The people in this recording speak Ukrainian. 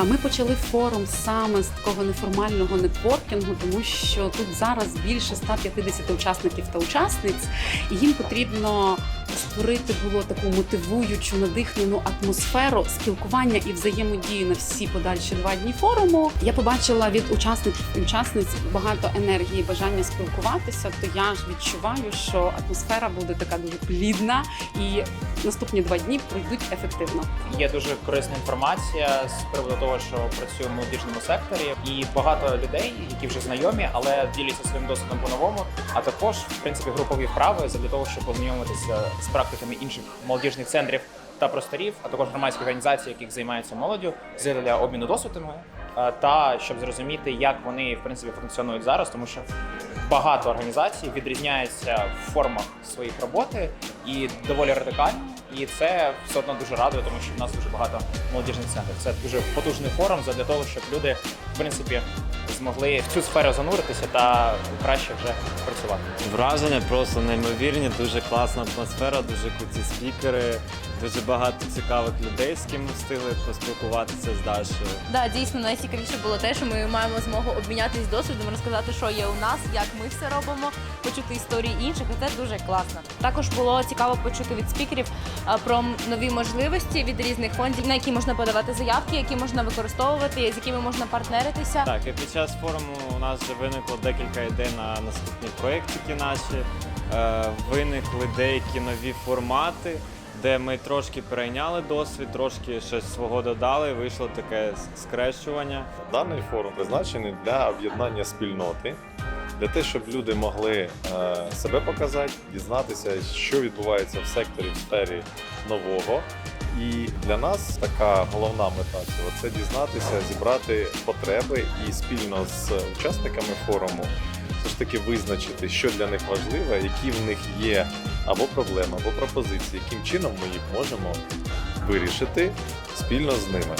Ми почали форум саме з такого неформального нетворкінгу, тому що тут зараз більше 150 учасників та учасниць, і їм потрібно створити було таку мотивуючу, надихнену атмосферу спілкування і взаємодії на всі подальші два дні форуму. Я побачила від учасників і учасниць багато енергії, бажання спілкуватися. То я ж відчуваю, що атмосфера буде така дуже плідна, і наступні два дні пройдуть ефективно. Є дуже корисна інформація з приводу того, що працює в молодіжному секторі, і багато людей, які вже знайомі, але діляться своїм досвідом по-новому. А також, в принципі, групові вправи для того, щоб познайомитися з практиками інших молодіжних центрів та просторів, а також громадських організацій, яких займаються молоддю, з для обміну досвідами та щоб зрозуміти, як вони в принципі функціонують зараз, тому що багато організацій відрізняються в формах своїх роботи і доволі радикально. І це все одно дуже радує, тому що в нас дуже багато молодіжних центрів. Це дуже потужний форум для того, щоб люди в принципі змогли в цю сферу зануритися та краще вже працювати. Враження просто неймовірні, дуже класна атмосфера, дуже круті спікери, дуже багато цікавих людей, з ким ми встигли поспілкуватися з Дашою. Да, дійсно найцікавіше було те, що ми маємо змогу обмінятись досвідом, розказати, що є у нас, як ми все робимо, почути історії інших, і це дуже класно. Також було цікаво почути від спікерів про нові можливості від різних фондів, на які можна подавати заявки, які можна використовувати, з якими можна партнеритися. Так, і під час форуму у нас вже виникло декілька ідей на наступні проєктики наші. Е, виникли деякі нові формати, де ми трошки перейняли досвід, трошки щось свого додали. Вийшло таке скрещування. Даний форум призначений для об'єднання спільноти, для того, щоб люди могли е, себе показати, дізнатися, що відбувається в секторі в сфері нового. І для нас така головна мета цього це дізнатися, зібрати потреби і спільно з учасниками форуму все ж таки визначити, що для них важливо, які в них є або проблеми, або пропозиції, яким чином ми їх можемо вирішити спільно з ними.